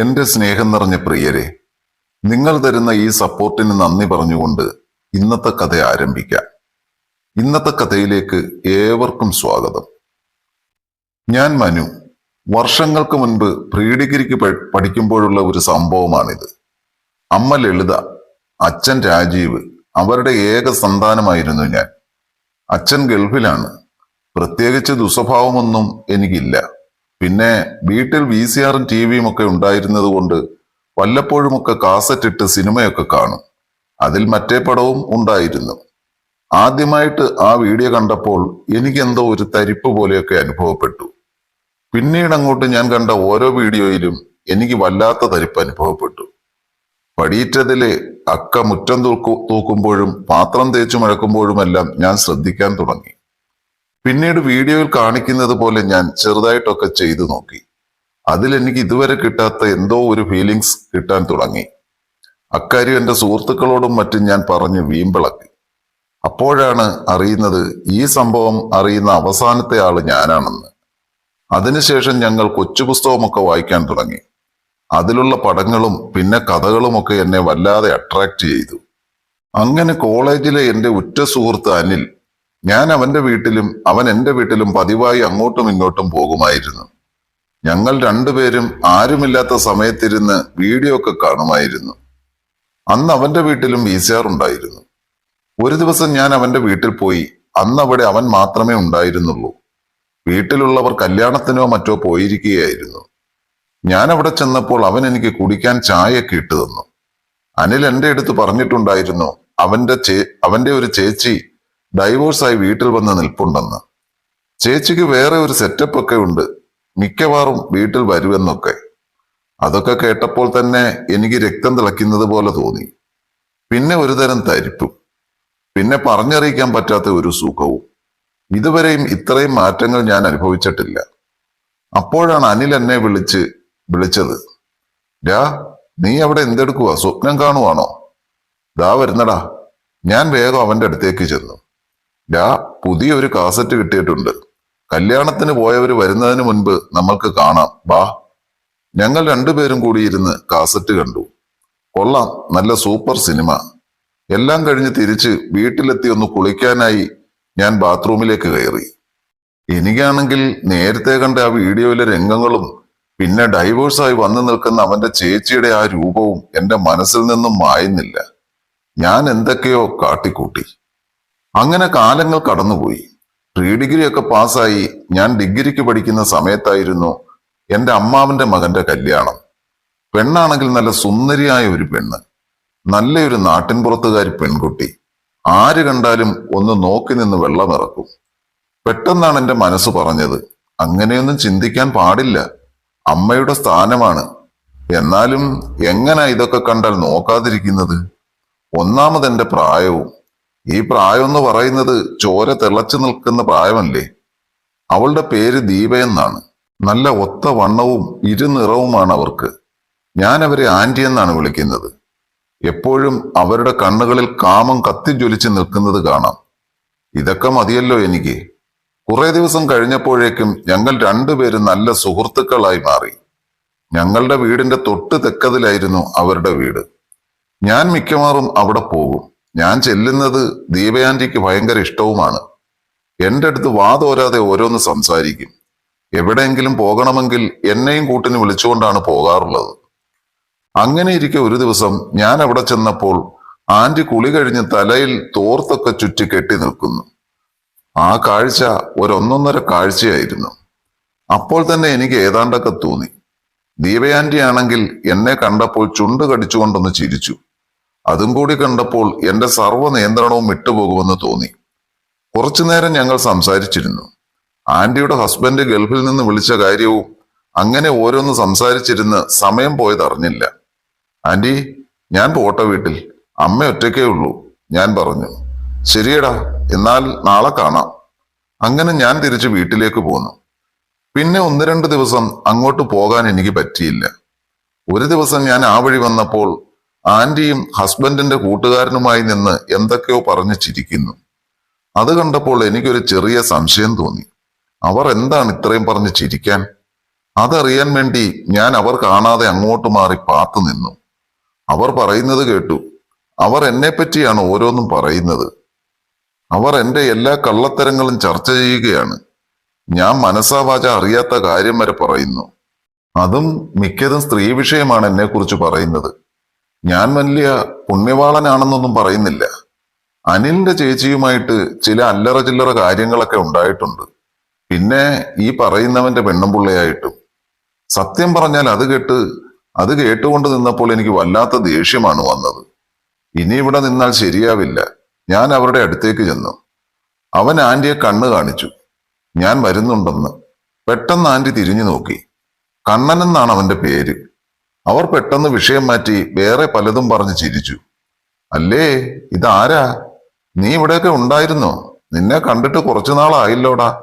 എന്റെ സ്നേഹം നിറഞ്ഞ പ്രിയരെ നിങ്ങൾ തരുന്ന ഈ സപ്പോർട്ടിന് നന്ദി പറഞ്ഞുകൊണ്ട് ഇന്നത്തെ കഥ ആരംഭിക്കാം. ഇന്നത്തെ കഥയിലേക്ക് ഏവർക്കും സ്വാഗതം. ഞാൻ മനു. വർഷങ്ങൾക്ക് മുൻപ് പ്രീ ഡിഗ്രിക്ക് പഠിക്കുമ്പോഴുള്ള ഒരു സംഭവമാണിത്. അമ്മ ലളിത അച്ഛൻ രാജീവ് അവരുടെ ഏക സന്താനമായിരുന്നു ഞാൻ. അച്ഛൻ ഗൾഫിലാണ്. പ്രത്യേകിച്ച് ദുസ്വഭാവമൊന്നും എനിക്കില്ല. പിന്നെ വീട്ടിൽ വി സി ആറും ടി വിയും ഒക്കെ ഉണ്ടായിരുന്നത് കൊണ്ട് വല്ലപ്പോഴുമൊക്കെ കാസറ്റ് ഇട്ട് സിനിമയൊക്കെ കാണും. അതിൽ മറ്റേ പടവും ഉണ്ടായിരുന്നു. ആദ്യമായിട്ട് ആ വീഡിയോ കണ്ടപ്പോൾ എനിക്കെന്തോ ഒരു തരിപ്പ് പോലെയൊക്കെ അനുഭവപ്പെട്ടു. പിന്നീട് അങ്ങോട്ട് ഞാൻ കണ്ട ഓരോ വീഡിയോയിലും എനിക്ക് വല്ലാത്ത തരിപ്പ് അനുഭവപ്പെട്ടു. പടിയിറ്റതിലെ അക്ക മുറ്റം തൂക്കു തൂക്കുമ്പോഴും പാത്രം തേച്ചു മഴക്കുമ്പോഴുമെല്ലാം ഞാൻ ശ്രദ്ധിക്കാൻ തുടങ്ങി. പിന്നീട് വീഡിയോയിൽ കാണിക്കുന്നത് പോലെ ഞാൻ ചെറുതായിട്ടൊക്കെ ചെയ്തു നോക്കി. അതിൽ എനിക്ക് ഇതുവരെ കിട്ടാത്ത എന്തോ ഒരു ഫീലിങ്സ് കിട്ടാൻ തുടങ്ങി. അക്കാര്യം എന്റെ സുഹൃത്തുക്കളോടും മറ്റും ഞാൻ പറഞ്ഞ് വീമ്പിളക്കി. അപ്പോഴാണ് അറിയുന്നത് ഈ സംഭവം അറിയുന്ന അവസാനത്തെ ആൾ ഞാനാണെന്ന്. അതിനുശേഷം ഞങ്ങൾ കൊച്ചു പുസ്തകമൊക്കെ വായിക്കാൻ തുടങ്ങി. അതിലുള്ള പടങ്ങളും പിന്നെ കഥകളുമൊക്കെ എന്നെ വല്ലാതെ അട്രാക്ട് ചെയ്തു. അങ്ങനെ കോളേജിലെ എന്റെ ഉറ്റ സുഹൃത്ത് അനിൽ ഞാൻ അവന്റെ വീട്ടിലും അവൻ എന്റെ വീട്ടിലും പതിവായി അങ്ങോട്ടും ഇങ്ങോട്ടും പോകുമായിരുന്നു. ഞങ്ങൾ രണ്ടുപേരും ആരുമില്ലാത്ത സമയത്തിരുന്ന് വീഡിയോ ഒക്കെ കാണുമായിരുന്നു. അന്ന് അവന്റെ വീട്ടിലും വി സി ആർ ഉണ്ടായിരുന്നു. ഒരു ദിവസം ഞാൻ അവന്റെ വീട്ടിൽ പോയി. അന്ന് അവിടെ അവൻ മാത്രമേ ഉണ്ടായിരുന്നുള്ളൂ. വീട്ടിലുള്ളവർ കല്യാണത്തിനോ മറ്റോ പോയിരിക്കുകയായിരുന്നു. ഞാൻ അവിടെ ചെന്നപ്പോൾ അവൻ എനിക്ക് കുടിക്കാൻ ചായയൊക്കെ ഇട്ടു തന്നു. അനിൽ എന്റെ അടുത്ത് പറഞ്ഞിട്ടുണ്ടായിരുന്നു അവന്റെ അവന്റെ ഒരു ചേച്ചി ഡൈവോഴ്സായി വീട്ടിൽ വന്ന് നിൽപ്പുണ്ടെന്ന്. ചേച്ചിക്ക് വേറെ ഒരു സെറ്റപ്പ് ഒക്കെ ഉണ്ട്. മിക്കവാറും വീട്ടിൽ വരുമെന്നൊക്കെ. അതൊക്കെ കേട്ടപ്പോൾ തന്നെ എനിക്ക് രക്തം തിളയ്ക്കുന്നത് പോലെ തോന്നി. പിന്നെ ഒരുതരം തരിപ്പും. പിന്നെ പറഞ്ഞറിയിക്കാൻ പറ്റാത്ത ഒരു സുഖവും. ഇതുവരെയും ഇത്രയും മാറ്റങ്ങൾ ഞാൻ അനുഭവിച്ചിട്ടില്ല. അപ്പോഴാണ് അനിൽ എന്നെ വിളിച്ച് വിളിച്ചത്. രാ നീ അവിടെ എന്തെടുക്കുക സ്വപ്നം കാണുവാണോ? ദാ വരുന്നടാ. ഞാൻ വേഗം അവന്റെ അടുത്തേക്ക് ചെന്നു. രാ പുതിയൊരു കാസറ്റ് കിട്ടിയിട്ടുണ്ട്. കല്യാണത്തിന് പോയവർ വരുന്നതിന് മുൻപ് നമ്മൾക്ക് കാണാം. ബാ. ഞങ്ങൾ രണ്ടുപേരും കൂടി ഇരുന്ന് കാസറ്റ് കണ്ടു. കൊള്ളാം നല്ല സൂപ്പർ സിനിമ. എല്ലാം കഴിഞ്ഞ് തിരിച്ച് വീട്ടിലെത്തി ഒന്ന് കുളിക്കാനായി ഞാൻ ബാത്റൂമിലേക്ക് കയറി. എനിക്കാണെങ്കിൽ നേരത്തെ കണ്ട ആ വീഡിയോയിലെ രംഗങ്ങളും പിന്നെ ഡൈവേഴ്സായി വന്നു നിൽക്കുന്ന അവന്റെ ചേച്ചിയുടെ ആ രൂപവും എന്റെ മനസ്സിൽ നിന്നും മായുന്നില്ല. ഞാൻ എന്തൊക്കെയോ കാട്ടിക്കൂട്ടി. അങ്ങനെ കാലങ്ങൾ കടന്നുപോയി. പ്രീ ഡിഗ്രി ഒക്കെ പാസ്സായി ഞാൻ ഡിഗ്രിക്ക് പഠിക്കുന്ന സമയത്തായിരുന്നു എന്റെ അമ്മാവന്റെ മകന്റെ കല്യാണം. പെണ്ണാണെങ്കിൽ നല്ല സുന്ദരിയായ ഒരു പെണ്ണ് നല്ലൊരു നാട്ടിൻപുറത്തുകാരി പെൺകുട്ടി. ആര് കണ്ടാലും ഒന്ന് നോക്കി നിന്ന് വെള്ളമിറക്കും. പെട്ടെന്നാണ് എന്റെ മനസ്സ് പറഞ്ഞത് അങ്ങനെയൊന്നും ചിന്തിക്കാൻ പാടില്ല. അമ്മയുടെ സ്ഥാനമാണ്. എന്നാലും എങ്ങനെ ഇതൊക്കെ കണ്ടാൽ നോക്കാതിരിക്കുന്നത്? ഒന്നാമത് എന്റെ പ്രായവും ഈ പ്രായം എന്ന് പറയുന്നത് ചോര തിളച്ചു നിൽക്കുന്ന പ്രായമല്ലേ? അവളുടെ പേര് ദീപ എന്നാണ്. നല്ല ഒത്ത വണ്ണവും ഇരുനിറവുമാണ് അവർക്ക്. ഞാൻ അവരെ ആന്റി എന്നാണ് വിളിക്കുന്നത്. എപ്പോഴും അവരുടെ കണ്ണുകളിൽ കാമം കത്തിജ്വലിച്ച് നിൽക്കുന്നത് കാണാം. ഇതൊക്കെ മതിയല്ലോ എനിക്ക്. കുറേ ദിവസം കഴിഞ്ഞപ്പോഴേക്കും ഞങ്ങൾ രണ്ടുപേരും നല്ല സുഹൃത്തുക്കളായി മാറി. ഞങ്ങളുടെ വീടിന്റെ തൊട്ട് തെക്കതിലായിരുന്നു അവരുടെ വീട്. ഞാൻ മിക്കവാറും അവിടെ പോകും. ഞാൻ ചെല്ലുന്നത് ദീപയാന്റിക്ക് ഭയങ്കര ഇഷ്ടവുമാണ്. എന്റെ അടുത്ത് വാതോരാതെ ഓരോന്ന് സംസാരിക്കും. എവിടെയെങ്കിലും പോകണമെങ്കിൽ എന്നെയും കൂട്ടിന് വിളിച്ചുകൊണ്ടാണ് പോകാറുള്ളത്. അങ്ങനെ ഇരിക്കെ ഒരു ദിവസം ഞാൻ അവിടെ ചെന്നപ്പോൾ ആന്റി കുളി കഴിഞ്ഞ് തലയിൽ തോർത്തൊക്കെ ചുറ്റി കെട്ടി നിൽക്കുന്നു. ആ കാഴ്ച ഒരൊന്നൊന്നര കാഴ്ചയായിരുന്നു. അപ്പോൾ തന്നെ എനിക്ക് ഏതാണ്ടൊക്കെ തോന്നി. ദീപയാന്റി ആണെങ്കിൽ എന്നെ കണ്ടപ്പോൾ ചുണ്ട് കടിച്ചുകൊണ്ടൊന്ന് ചിരിച്ചു. അതും കൂടി കണ്ടപ്പോൾ എന്റെ സർവ നിയന്ത്രണവും വിട്ടുപോകുമെന്ന് തോന്നി. കുറച്ചു നേരം ഞങ്ങൾ സംസാരിച്ചിരുന്നു. ആന്റിയുടെ ഹസ്ബൻഡ് ഗൾഫിൽ നിന്ന് വിളിച്ച കാര്യവും അങ്ങനെ ഓരോന്ന് സംസാരിച്ചിരുന്ന് സമയം പോയതറിഞ്ഞില്ല ആന്റി ഞാൻ പോട്ടെ വീട്ടിൽ. അമ്മ ഒറ്റയ്ക്കേ ഉള്ളൂ ഞാൻ പറഞ്ഞു. ശരിയടാ എന്നാൽ നാളെ കാണാം. അങ്ങനെ ഞാൻ തിരിച്ച് വീട്ടിലേക്ക് പോന്നു. പിന്നെ ഒന്ന് രണ്ട് ദിവസം അങ്ങോട്ട് പോകാൻ എനിക്ക് പറ്റിയില്ല. ഒരു ദിവസം ഞാൻ ആ വഴി വന്നപ്പോൾ ആന്റിയും ഹസ്ബൻഡിന്റെ കൂട്ടുകാരനുമായി നിന്ന് എന്തൊക്കെയോ പറഞ്ഞു ചിരിക്കുന്നു. അത് കണ്ടപ്പോൾ എനിക്കൊരു ചെറിയ സംശയം തോന്നി. അവർ എന്താണ് ഇത്രയും പറഞ്ഞ് ചിരിക്കാൻ? അതറിയാൻ വേണ്ടി ഞാൻ അവർ കാണാതെ അങ്ങോട്ട് മാറി പാത്തു നിന്നു. അവർ പറയുന്നത് കേട്ടു അവർ എന്നെ പറ്റിയാണ് ഓരോന്നും പറയുന്നത്. അവർ എന്റെ എല്ലാ കള്ളത്തരങ്ങളും ചർച്ച ചെയ്യുകയാണ്. ഞാൻ മനസ്സാവാച അറിയാത്ത കാര്യം വരെ പറയുന്നു. അതും മിക്കതും സ്ത്രീ വിഷയമാണ് എന്നെ കുറിച്ച് പറയുന്നത്. ഞാൻ വലിയ പുണ്യവാളനാണെന്നൊന്നും പറയുന്നില്ല. അനിലിന്റെ ചേച്ചിയുമായിട്ട് ചില അല്ലറ ചില്ലറ കാര്യങ്ങളൊക്കെ ഉണ്ടായിട്ടുണ്ട്. പിന്നെ ഈ പറയുന്നവന്റെ പെണ്ണുമ്പിള്ളയായിട്ടും സത്യം പറഞ്ഞാൽ അത് കേട്ട് അത് കേട്ടുകൊണ്ട് നിന്നപ്പോൾ എനിക്ക് വല്ലാത്ത ദേഷ്യമാണ് വന്നത്. ഇനി ഇവിടെ നിന്നാൽ ശരിയാവില്ല. ഞാൻ അവരുടെ അടുത്തേക്ക് ചെന്നു. അവൻ ആന്റിയെ കണ്ണ് കാണിച്ചു. ഞാൻ വരുന്നുണ്ടെന്ന്. പെട്ടെന്ന് ആന്റി തിരിഞ്ഞു നോക്കി. കണ്ണൻ എന്നാണ് അവന്റെ പേര്. അവർ പെട്ടെന്ന് വിഷയം മാറ്റി വേറെ പലതും പറഞ്ഞ് ചിരിച്ചു. അല്ലേ ഇതാരാ? നീ ഇവിടെയൊക്കെ ഉണ്ടായിരുന്നോ? നിന്നെ കണ്ടിട്ട് കുറച്ചു നാളായില്ലോടാ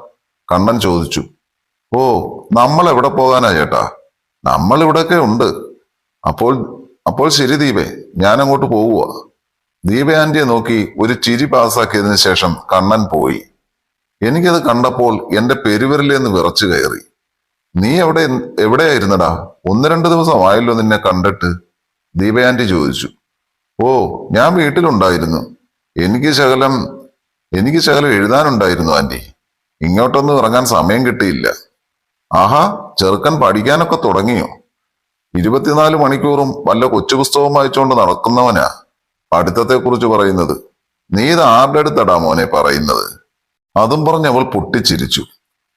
കണ്ണൻ ചോദിച്ചു. ഓ നമ്മൾ എവിടെ പോകാനാ ചേട്ടാ? നമ്മൾ ഇവിടെയൊക്കെ ഉണ്ട്. അപ്പോൾ അപ്പോൾ ശരി ദീപേ ഞാൻ അങ്ങോട്ട് പോവുക ദീപ ആന്റിയെ നോക്കി ഒരു ചിരി പാസ്സാക്കിയതിനു ശേഷം കണ്ണൻ പോയി. എനിക്കത് കണ്ടപ്പോൾ എന്റെ പെരുവിരലേന്ന് വിറച്ചു കയറി. നീ എവിടെ എവിടെയായിരുന്നടാ? ഒന്ന് രണ്ട് ദിവസം ആയല്ലോ നിന്നെ കണ്ടിട്ട്. ദീപയാന്റി ചോദിച്ചു. ഓ ഞാൻ വീട്ടിലുണ്ടായിരുന്നു. എനിക്ക് ശകലം എനിക്ക് ശകലം എഴുതാനുണ്ടായിരുന്നു ആന്റി ഇങ്ങോട്ടൊന്നും ഇറങ്ങാൻ സമയം കിട്ടിയില്ല. ആഹാ ചെറുക്കൻ പഠിക്കാനൊക്കെ തുടങ്ങിയോ? ഇരുപത്തിനാല് മണിക്കൂറും വല്ല കൊച്ചു പുസ്തകം വായിച്ചുകൊണ്ട് നടക്കുന്നവനാ. പഠിത്തത്തെക്കുറിച്ച് പറയുന്നത്. നീ ഇത് ആരുടെ അടുത്തടാ മോനെ പറയുന്നത്? അതും പറഞ്ഞ് അവൾ പൊട്ടിച്ചിരിച്ചു.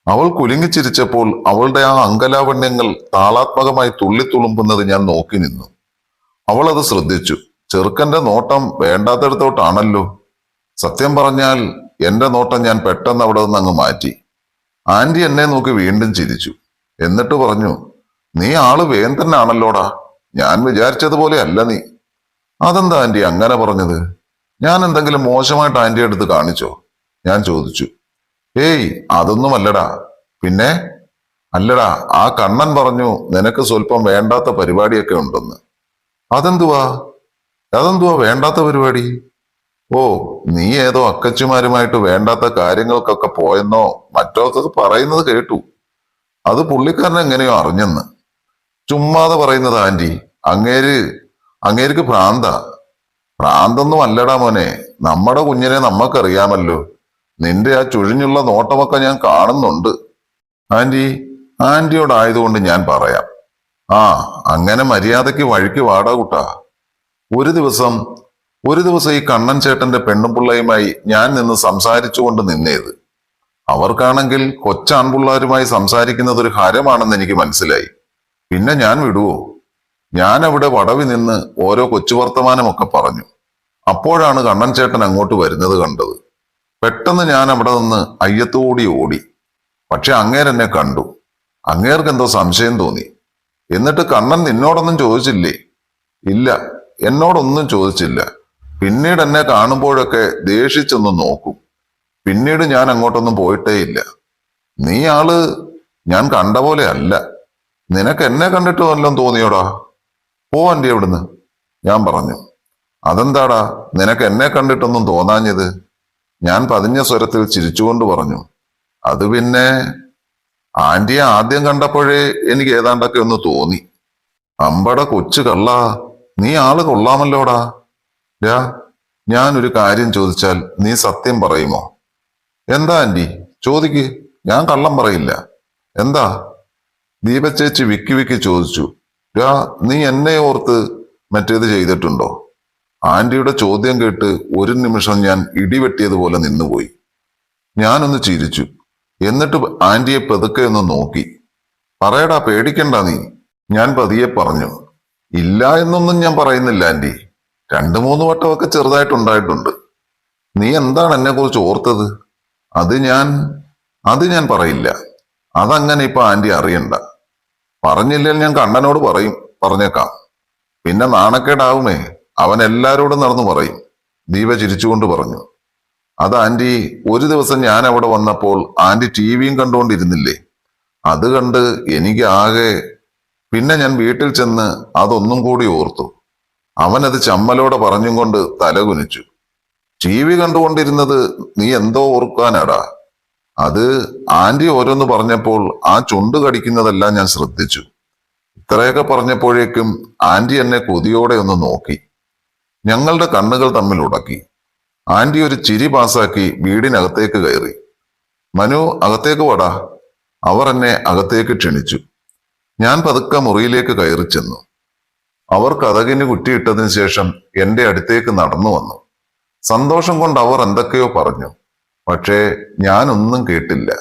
അവൾ കുലുങ്ങിച്ചിരിച്ചപ്പോൾ അവളുടെ ആ അങ്കലാവണ്യങ്ങൾ താളാത്മകമായി തുള്ളിത്തുളുമ്പുന്നത് ഞാൻ നോക്കി നിന്നു. അവൾ അത് ശ്രദ്ധിച്ചു. ചെറുക്കന്റെ നോട്ടം വേണ്ടാത്തടത്തോട്ടാണല്ലോ. സത്യം പറഞ്ഞാൽ എന്റെ നോട്ടം ഞാൻ പെട്ടെന്ന് അവിടെ നിന്ന് അങ്ങ് മാറ്റി. ആന്റി എന്നെ നോക്കി വീണ്ടും ചിരിച്ചു. എന്നിട്ട് പറഞ്ഞു നീ ആൾ വേന്തന്നാണല്ലോടാ ഞാൻ വിചാരിച്ചതുപോലെ അല്ല നീ. അതെന്താ ആന്റി അങ്ങനെ പറഞ്ഞത്? ഞാൻ എന്തെങ്കിലും മോശമായിട്ട് ആന്റി അടുത്ത് കാണിച്ചോ? ഞാൻ ചോദിച്ചു. ഏയ് അതൊന്നുമല്ലടാ പിന്നെ അല്ലടാ ആ കണ്ണൻ പറഞ്ഞു നിനക്ക് സ്വല്പം വേണ്ടാത്ത പരിപാടിയൊക്കെ ഉണ്ടെന്ന്. അതെന്തുവാ? അതെന്തുവാ വേണ്ടാത്ത പരിപാടി? ഓ നീ ഏതോ അക്കച്ചുമാരുമായിട്ട് വേണ്ടാത്ത കാര്യങ്ങൾക്കൊക്കെ പോയെന്നോ മറ്റോ പറയുന്നത് കേട്ടു. അത് പുള്ളിക്കാരൻ എങ്ങനെയോ അറിഞ്ഞെന്ന്. ചുമ്മാതെ പറയുന്നത് ആന്റി അങ്ങേര് അങ്ങേർക്ക് ഭ്രാന്ത ഭ്രാന്തൊന്നും അല്ലടാ മോനെ. നമ്മുടെ കുഞ്ഞിനെ നമ്മക്കറിയാമല്ലോ. നിന്റെ ആ ചുഴിഞ്ഞുള്ള നോട്ടമൊക്കെ ഞാൻ കാണുന്നുണ്ട്. ആന്റി ആന്റിയോടായതുകൊണ്ട് ഞാൻ പറയാം. ആ അങ്ങനെ മര്യാദയ്ക്ക് വഴിക്ക് വാടാ കുട്ടാ. ഒരു ദിവസം ഒരു ദിവസം ഈ കണ്ണൻ ചേട്ടന്റെ പെണ്ണും പിള്ളയുമായി ഞാൻ നിന്ന് സംസാരിച്ചുകൊണ്ട് നിന്നേത്. അവർക്കാണെങ്കിൽ കൊച്ചാൺപിള്ളാരുമായി സംസാരിക്കുന്നത് ഒരു ഹരമാണെന്ന് എനിക്ക് മനസ്സിലായി. പിന്നെ ഞാൻ വിടുവോ? ഞാൻ അവിടെ വടവി നിന്ന് ഓരോ കൊച്ചു വർത്തമാനമൊക്കെ പറഞ്ഞു. അപ്പോഴാണ് കണ്ണൻ ചേട്ടൻ അങ്ങോട്ട് വരുന്നത് കണ്ടത്. പെട്ടെന്ന് ഞാൻ അവിടെ നിന്ന് അയ്യത്തോടി ഓടി. പക്ഷെ അങ്ങേരെന്നെ കണ്ടു. അങ്ങേർക്ക് എന്തോ സംശയം തോന്നി. എന്നിട്ട് കണ്ണൻ നിന്നോടൊന്നും ചോദിച്ചില്ലേ? ഇല്ല എന്നോടൊന്നും ചോദിച്ചില്ല. പിന്നീട് എന്നെ കാണുമ്പോഴൊക്കെ ദേഷിച്ചൊന്ന് നോക്കും. പിന്നീട് ഞാൻ അങ്ങോട്ടൊന്നും പോയിട്ടേ ഇല്ല നീ ആൾ ഞാൻ കണ്ട പോലെ അല്ല. നിനക്ക് എന്നെ കണ്ടിട്ട് വല്ലതും തോന്നിയോടാ? പോവാന്റെ എവിടുന്ന് ഞാൻ പറഞ്ഞു. അതെന്താടാ? നിനക്ക് എന്നെ കണ്ടിട്ടൊന്നും തോന്നാഞ്ഞത്? ഞാൻ പതിഞ്ഞ സ്വരത്തിൽ ചിരിച്ചുകൊണ്ട് പറഞ്ഞു അത് പിന്നെ ആന്റിയെ ആദ്യം കണ്ടപ്പോഴേ എനിക്ക് ഏതാണ്ടൊക്കെ ഒന്ന് തോന്നി. അമ്പട കൊച്ചു കള്ള നീ ആൾ കൊള്ളാമല്ലോടാ. രാ ഒരു കാര്യം ചോദിച്ചാൽ നീ സത്യം പറയുമോ? എന്താ ആന്റി? ചോദിക്ക്. ഞാൻ കള്ളം പറയില്ല. എന്താ? ദീപച്ചേച്ചി വിക്കി വിക്കി ചോദിച്ചു. രാ നീ എന്നെ ഓർത്ത് മറ്റേത് ചെയ്തിട്ടുണ്ടോ? ആന്റിയുടെ ചോദ്യം കേട്ട് ഒരു നിമിഷം ഞാൻ ഇടിവെട്ടിയതുപോലെ നിന്നുപോയി. ഞാനൊന്ന് ചിരിച്ചു. എന്നിട്ട് ആന്റിയെ പതുക്കെ ഒന്ന് നോക്കി. പറയടാ പേടിക്കണ്ട നീ ഞാൻ പതിയെ പറഞ്ഞു. ഇല്ല എന്നൊന്നും ഞാൻ പറയുന്നില്ല ആന്റി. രണ്ടു മൂന്ന് വട്ടമൊക്കെ ചെറുതായിട്ടുണ്ടായിട്ടുണ്ട്. നീ എന്താണ് എന്നെ കുറിച്ച് ഓർത്തത്? അത് ഞാൻ അത് ഞാൻ പറയില്ല. അതങ്ങനെ ഇപ്പൊ ആന്റി അറിയണ്ട. പറഞ്ഞില്ലെങ്കിൽ ഞാൻ കണ്ണനോട് പറയും പറഞ്ഞേക്കാം. പിന്നെ നാണക്കേടാവുമേ. അവൻ എല്ലാരോടും നടന്നു പറയും. ദീപ ചിരിച്ചുകൊണ്ട് പറഞ്ഞു. അത് ആന്റി ഒരു ദിവസം ഞാൻ അവിടെ വന്നപ്പോൾ ആന്റി ടി വിയും കണ്ടുകൊണ്ടിരുന്നില്ലേ? അത് കണ്ട് എനിക്ക് ആകെ പിന്നെ ഞാൻ വീട്ടിൽ ചെന്ന് അതൊന്നും കൂടി ഓർത്തു. അവൻ അത് ചമ്മലോടെ പറഞ്ഞും കൊണ്ട് തലകുനിച്ചു ടി വി കണ്ടുകൊണ്ടിരുന്നത് നീ എന്തോ ഓർക്കാനാടാ. അത് ആന്റി ഓരോന്ന് പറഞ്ഞപ്പോൾ ആ ചുണ്ട് കടിക്കുന്നതെല്ലാം ഞാൻ ശ്രദ്ധിച്ചു. ഇത്രയൊക്കെ പറഞ്ഞപ്പോഴേക്കും ആന്റി എന്നെ കൊതിയോടെ ഒന്ന് നോക്കി. ഞങ്ങളുടെ കണ്ണുകൾ തമ്മിൽ ഉടക്കി. ആന്റി ഒരു ചിരി പാസാക്കി വീടിനകത്തേക്ക് കയറി. മനു അകത്തേക്ക് വാടാ അവർ എന്നെ അകത്തേക്ക് ക്ഷണിച്ചു. ഞാൻ പതുക്കെ മുറിയിലേക്ക് കയറി ചെന്നു. അവർ കഥകിന് കുറ്റിയിട്ടതിന് ശേഷം എന്റെ അടുത്തേക്ക് നടന്നു വന്നു. സന്തോഷം കൊണ്ട് അവർ എന്തൊക്കെയോ പറഞ്ഞു. പക്ഷേ ഞാനൊന്നും കേട്ടില്ല.